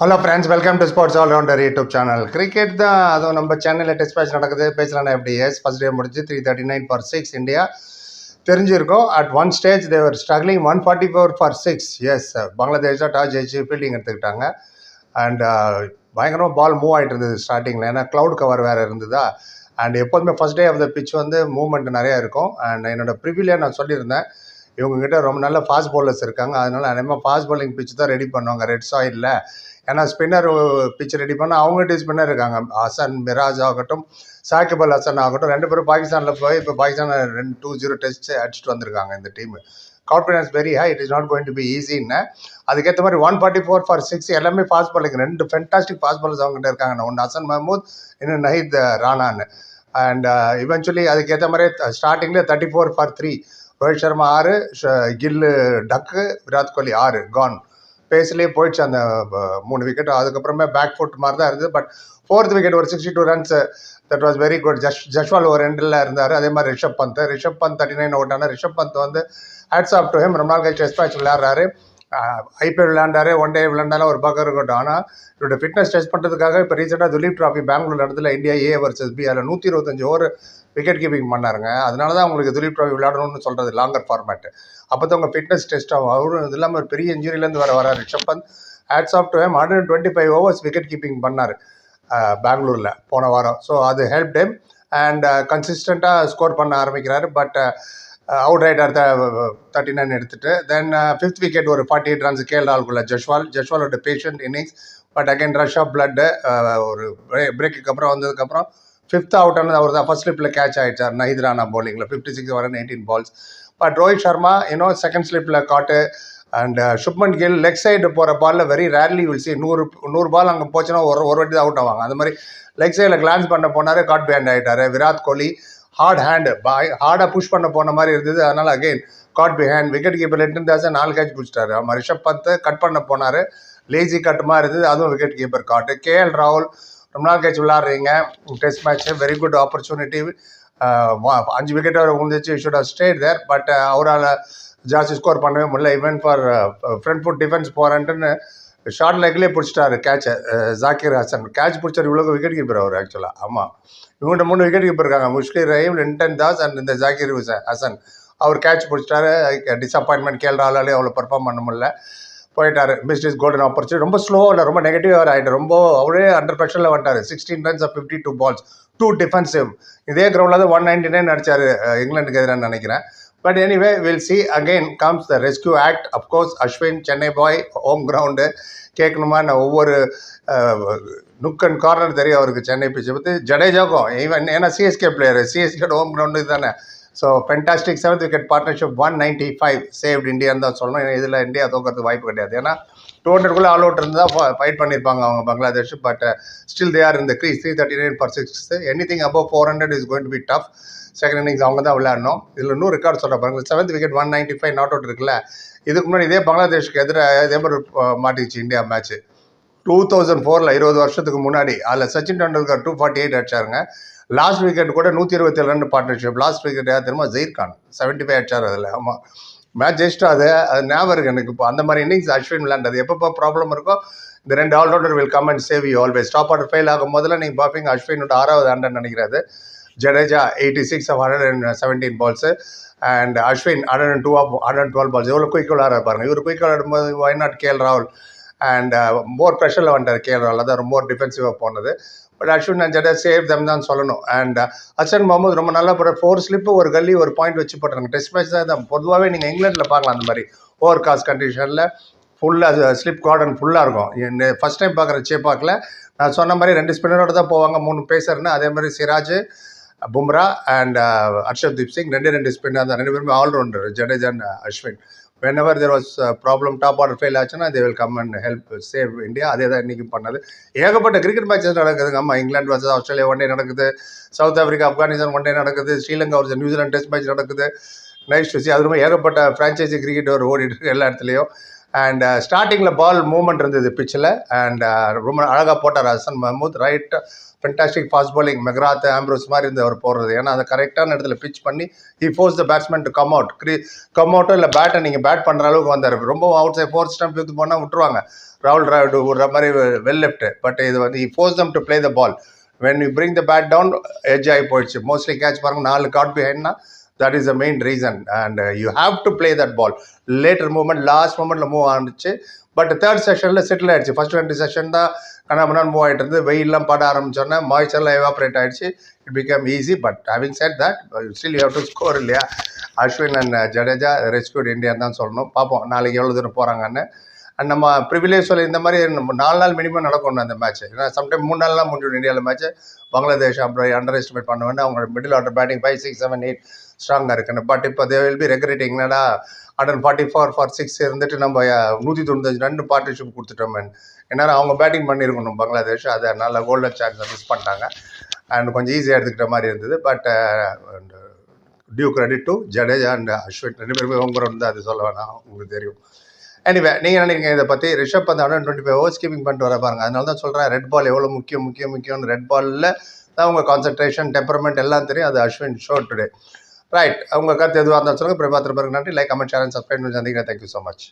Hello friends welcome to sports all rounder YouTube channel cricket தான் அதுவும் நம்ம சென்னையில் டெஸ்ட் மேட்ச் நடக்குது. பேசலாம் எப்படி? எஸ் ஃபஸ்ட் டே முடிஞ்சு three thirty nine for six India தெரிஞ்சிருக்கும் at one stage they were struggling one forty four for six as Bangladesh தான் டாஸ் ஜெயிச்சு ஃபீல்டிங் எடுத்துக்கிட்டாங்க. அண்ட் uh, பயங்கரமாக பால் மூவ் ஆகிட்டு இருந்தது ஸ்டார்டிங்கில் ஏன்னா க்ளவுட் கவர் வேறு இருந்ததா? அண்ட் எப்போதுமே first day of the pitch வந்து மூவ்மெண்ட் நிறையா இருக்கும். அண்ட் என்னோடய ப்ரிவியூலே நான் சொல்லியிருந்தேன். இவங்ககிட்ட ரொம்ப நல்ல ஃபாஸ்ட் bowlers இருக்காங்க. அதனால அதிகமாக ஃபாஸ்ட் bowling பிச்சு தான் ரெடி பண்ணுவாங்க. ரெட் சாயிலில் ஏன்னா ஸ்பின்னர் பிச்சு ரெடி பண்ண அவங்ககிட்ட ஸ்பின்னர் இருக்காங்க. ஹசன் மிராஜ் ஆகட்டும் சாக்கிப் அல் ஹசன் ஆகட்டும் ரெண்டு பேரும் பாகிஸ்தானில் போய் இப்போ பாகிஸ்தான் ரெண்டு டூ ஜீரோ டெஸ்ட் அடிச்சுட்டு வந்திருக்காங்க இந்த team confidence very high it is not going to be ஈஸின்னு அதுக்கேற்ற மாதிரி one forty four for six எல்லாமே ஃபாஸ்ட் பாலிங் ரெண்டு ஃபென்டாஸ்டிக் ஃபாஸ்ட் பாலர்ஸ் அவங்ககிட்ட இருக்காங்க. ஒன்று ஹசன் மஹமூத் இன்னும் நஹித் ராணான்னு அண்ட் இவென்ச்சுவலி அதுக்கேற்ற மாதிரி ஸ்டார்டிங்கில் thirty four for three Rohit Sharma ஆறு ஷ- கில்லு டக்கு விராட் கோலி ஆறு கான் பேஸ்லேயே போயிடுச்சு அந்த மூணு விக்கெட் அதுக்கப்புறமே பேக் ஃபுட் மாதிரி தான் இருந்தது. பட் ஃபோர்த் விக்கெட் ஒரு sixty two runs that was very good ஜஷ் Jaiswal ஒரு ரெண்டில் இருந்தார். அதே மாதிரி Rishabh Pant. Rishabh Pant thirty nine out ஆனால் ரிஷப் பந்த் வந்து ஹேட்ஸ் ஆஃப் டு ஹிம் ரொம்ப நாள் கழிச்சு டெஸ்ட் மேட்ச் விளையாடுறாரு. ஐபிஎல் விளையாண்டாரு ஒன் டே விளையாண்டாலும் ஒரு பக்கம் இருக்கட்டும். ஆனால் இவரோட ஃபிட்னஸ் டெஸ்ட் பண்ணுறதுக்காக இப்போ ரீசெண்டாக துலீப் ட்ராஃபி பெங்களூர் இடத்துல இந்தியா ஏ வர்சஸ் பி அதில் நூற்றி இருபத்தஞ்சு ஓவர் விக்கெட் கீப்பிங் பண்ணாருங்க. அதனால தான் உங்களுக்கு துலீப் ட்ராஃபி விளையாடணும்னு சொல்கிறது லாங்கர் ஃபார்மேட் அப்போ தான் உங்கள் ஃபிட்னஸ் டெஸ்ட் ஆகும். அவரும் இது இல்லாமல் ஒரு பெரிய இன்ஜுரியிலேருந்து வர வர Rishabh Pant hats off to him hundred twenty five overs wicket keeping பண்ணார் பெங்களூரில் போன வாரம். ஸோ அது ஹெல்ப் டேம் அண்ட் கன்சிஸ்டண்ட்டாக ஸ்கோர் பண்ண ஆரம்பிக்கிறாரு. But out rider thirty nine எடுத்துட்டு தென் ஃபிஃப்த் விக்கெட் ஒரு ஃபார்ட்டி எயிட் ரன்ஸ் கேஎல் ராகுல்குள்ள Jaiswal. ஜஷ்வாலோட patient innings but again rush of blood ஒரு பிரேக்குக்கு அப்புறம் வந்ததுக்கப்புறம் ஃபிஃப்த் அவுட் ஆனது அவர் தான் ஃபர்ஸ்ட் ஸ்லிப்பில் கேட்ச் ஆகிடுச்சார் நஹித் ரானா ஃபிஃப்டி சிக்ஸ் வர eighteen balls but Rohit Sharma இன்னும் second ஸ்லிப்பில் caught and Shubman Gill leg side போகிற பாலில் வெரி ரேர்லி வில்சி நூறு நூறு பால் அங்கே போச்சுன்னா ஒரு ஒரு வாட்டி தான் அவுட் ஆவாங்க. அந்த மாதிரி லெக் சைடில் கிளான்ஸ் பண்ண போனார் காட் பேண்ட் ஆகிட்டார் விராட் கோலி ஹார்ட் ஹேண்டு பாய் ஹார்டாக புஷ் பண்ண போன மாதிரி இருந்தது. அதனால் again caught behind wicket keeper Litton தாசன் நாலு கேட்ச் பிடிச்சிட்டாரு. அவன் ரிஷப் பந்த் கட் பண்ண போனார். லேசி கட் மாதிரி இருந்தது. அதுவும் விக்கெட் கீப்பர் காட்டு கேஎல் ராகுல் ரொம்ப நாள் கழிச்சு விளாட்றீங்க test match very good opportunity அஞ்சு விக்கெட் அவர் விழுந்துச்சு should have stayed there but அவரால் ஜாஸ்தி ஸ்கோர் பண்ணவே முடியல. Even for front foot defence போகிறேன்ட்டுன்னு short லெக்லேயே பிடிச்சிட்டாரு கேட்சை ஜாக்கிர் ஹசன். கேட்ச் பிடிச்சார் இவ்வளோ விக்கெட் கீப்பர் அவர் ஆக்சுவலாக ஆமாம் இவங்கள்ட்ட மூணு விக்கெட் கீப்பர் இருக்காங்க. முஷ்கி ரஹீம் லிண்டன் தாஸ் அண்ட் இந்த ஜாக்கிர் ஹுசன் ஹசன். அவர் கேட்ச் பிடிச்சிட்டாரு. டிசப்பாயின்மெண்ட் கேள்றாலே அவ்வளோ பர்ஃபார்ம் பண்ண முடியல. போயிட்டார். மிஸ்ட் இஸ் கோல்டன் ஆப்பர்ச்சுனிட்டி ரொம்ப ஸ்லோவில் ரொம்ப நெகட்டிவ் ஆகிட்டு ரொம்ப அவரே அண்டர் ப்ரெஷரில் வந்துட்டார். Sixteen runs of fifty two balls too defensive இதே கிரவுண்டில் தான் ஒன் நைன்டி நைன் அடித்தார் இங்கிலாந்துக்கு எதிராக நினைக்கிறேன். But anyway will see again comes the rescue act of course Ashwin Chennai boy home ground கேட்கணுமா நான் ஒவ்வொரு நுக் அண்ட் கார்னர் தெரியும் அவருக்கு சென்னை பிச்சை பற்றி ஜடேஜாக்கும் ஈவன் ஏன்னா CSK player CSK home ground தானே so fantastic seventh wicket partnership one ninety five saved இந்தியான்னு தான் சொல்லணும். ஏன்னா இதில் இந்தியா தோக்கிறதுக்கு வாய்ப்பு கிடையாது. ஏன்னா டூ ஹண்ட்ரட்குள்ளே ஆல் அவுட் இருந்தால் ஃபைட் பண்ணியிருப்பாங்க அவங்க Bangladesh but still they are இந்த crease three thirty nine for six anything above four hundred is going to be tough second innings அவங்க தான் விளையாடணும். இதில் இன்னும் ரெக்கார்ட் சொல்ல பாருங்க seventh wicket one ninety five not out இருக்குல்ல? இதுக்கு முன்னாடி இதே பங்களாதேஷ்க்கு எதிராக இதே மாதிரி uh, மாட்டிச்சு இந்தியா மேட்ச் டூ தௌசண்ட் ஃபோரில் இருபது வருஷத்துக்கு முன்னாடி அதில் Sachin Tendulkar two forty eight அடிச்சாருங்க. Last wicket கூட நூற்றி இருபத்தி ரெண்டு பார்ட்னர்ஷிப் லாஸ்ட் விக்கெட் யார் தெரியுமா? ஜெயிர் கான் செவன்ட்டி ஃபைவ் அடிச்சார் அதில். ஆமாம் மேட்ச் ஜெயிச்சிட்டு அது அது ஞாபகம் இருக்கு எனக்கு இப்போ. அந்த மாதிரி இன்னிங்ஸ் அஸ்வின் விளையாண்டது. எப்பப்போ ப்ராப்ளம் இருக்கோ இந்த ரெண்டு all rounder will come and save you always top order fail ஆகும் போதில் நீங்கள் பார்ப்பீங்க அஸ்வினோட ஆறாவது ஹண்ட்ரட் நினைக்கிறது Jadeja eighty six of hundred and seventeen balls and Ashwin hundred and two of hundred and twelve balls எவ்வளோ குயிக் விளாட பாருங்க. இவர் குயிக் விளாடும்போது ஒய் நாட் கேஎல் ராகுல் அண்ட் மோர் ப்ரெஷரில் வந்துட்டார் கேஎல் ராகுல் அதான் ரொம்ப டிஃபென்சிவாக போனது. But Ashwin and save them தான் சொல்லணும். அண்ட் ஹசன் முகமது ரொம்ப நல்லா போகிற ஃபோர் ஸ்லிப்பு ஒரு கல்லி ஒரு பாயிண்ட் வச்சு போட்டுறாங்க டெஸ்ட் மேட்ச் தான் இதான். பொதுவாகவே நீங்கள் இங்கிலாண்டில் பார்க்கலாம் அந்த மாதிரி. ஓவர் காஸ்ட் கண்டிஷனில் ஃபுல்லாக ஸ்லிப் கார்டன் ஃபுல்லாக இருக்கும். ஃபஸ்ட் டைம் பார்க்குற சேப்பாக்கில் நான் சொன்ன மாதிரி ரெண்டு ஸ்பின்னரோடு தான் போவாங்க. மூணு பேசர்னு அதே மாதிரி சிராஜ் பும்ரா அண்ட் ஹர்ஷப்தீப் சிங் ரெண்டு ரெண்டு ஸ்பின்னர் தான். ரெண்டு பேருமே allrounder Jadeja and Ashwin uh, whenever there was problem top order fail ஆச்சுன்னா they will come and help save India அதே தான் இன்றைக்கி பண்ணது. ஏகப்பட்ட கிரிக்கெட் மேட்சஸ் நடக்குதுங்க. ஆமாம் England versus Australia one day நடக்குது. South Africa Afghanistan one day நடக்குது. Sri Lanka versus New Zealand test match நடக்குது. நைஸ் டு சி அது மாதிரி ஏகப்பட்ட ஃப்ரான்ச்சைசி கிரிக்கெட் ஒரு ஓடிட்டு இருக்கு எல்லா இடத்துலையும். அண்ட் ஸ்டார்டிங்கில் பால் மூவ்மெண்ட் இருந்தது பிச்சில் அண்ட் uh, ரொம்ப அழகாக போட்டார் ஹசன் மஹமூத். ரைட்டாக fantastic fast bowling McGrath Ambrose மாதிரி இருந்து அவர் போடுறது. ஏன்னா அதை கரெக்டான இடத்துல பிச் பண்ணி he force the batsman to come out க்ரீ come அவுட்டோ இல்லை பேட்டை நீங்கள் பேட் பண்ணுற அளவுக்கு வந்தார். ரொம்ப அவுட் சைட் ஃபோர்த் ஸ்டம்ப் இது போனால் விட்டுருவாங்க ராகுல் டிராவிட் விடுற மாதிரி வெல் லெஃப்ட் பட் இது வந்து இ force them to play the ball when you bring the bat down edge ஆகி போயிடுச்சு. மோஸ்ட்லி கேட்ச் பாருங்கள் நாலு caught பிஹைண்ட்னா that is the main reason and you have to play that ball later moment last மூமெண்ட்டில் move ஆனிச்சு but third செஷனில் settle ஆயிடுச்சு. First ரெண்டு session தான் கண்ணாமண்ணா மூவ் ஆகிட்டு இருந்து வெயிலெலாம் பட ஆரம்பிச்சோன்னா மாய்ச்சர்லாம் எவாப்ரேட் ஆயிடுச்சு. It become easy but having set that still you have to score இல்லையா? Ashwin and Jadeja rescued India தான் சொல்லணும். பார்ப்போம் நாளைக்கு எவ்வளோ தூரம் போகிறாங்கன்னு அண்ட் நம்ம ப்ரிவிலேஜ் சொல்லி இந்த மாதிரி நம்ம நாலு நாள் மினிமம் நடக்கணும் அந்த மேட்ச் ஏன்னா சம்டைம் மூணு நாள்லாம் முடிஞ்சிடும் இந்தியாவில் மேட்ச் பங்களாதேஷ் அப்புறம் அண்டர் எஸ்டிமேட் பண்ண வேண்டாம் அவங்க middle order batting five six seven eight ஸ்ட்ராங்காக இருக்குன்னு பட் இப்போ தே வில் பி ரெக்ரெட்டிங் என்னடா hundred forty four for six இருந்துட்டு நம்ம நூற்றி தொண்ணூத்தஞ்சு ரெண்டு பார்ட்னர்ஷிப் கொடுத்துட்டோமே. ஏன்னா அவங்க பேட்டிங் பண்ணியிருக்கணும் பங்களாதேஷ். அதை நல்ல கோல்டன் சான்ஸை மிஸ் பண்ணிட்டாங்க. அண்ட் கொஞ்சம் ஈஸியாக எடுத்துக்கிட்ட மாதிரி இருந்தது. But due credit to Jadeja and Ashwin ரெண்டு பேருமே உங்க வந்து அது சொல்ல வேணாம். உங்களுக்கு தெரியும். எனிவே நீங்கள் நினைக்கிறீங்க இதை பற்றி Rishabh Pant hundred twenty five overs keeping பண்ணிட்டு வர பாருங்க. அதனால தான் சொல்கிறேன் ரெட் பால் எவ்வளோ முக்கியம் முக்கியம் முக்கியம்னு ரெட் பாலில் தான் உங்கள் கான்சன்ட்ரேஷன் டெம்பரமெண்ட் எல்லாம் தெரியும். அது அஸ்வின் ஷோ டுடே ரைட் உங்கள் கருத்து எதுவாக இருந்தாலும் சொல்லுங்கள் பிரபாத்திர பிறகு நன்றி. லைக் கமெண்ட் சேனல் சப்ஸ்கிரைப் பண்ணி சந்திக்கிறேன். Thank you so much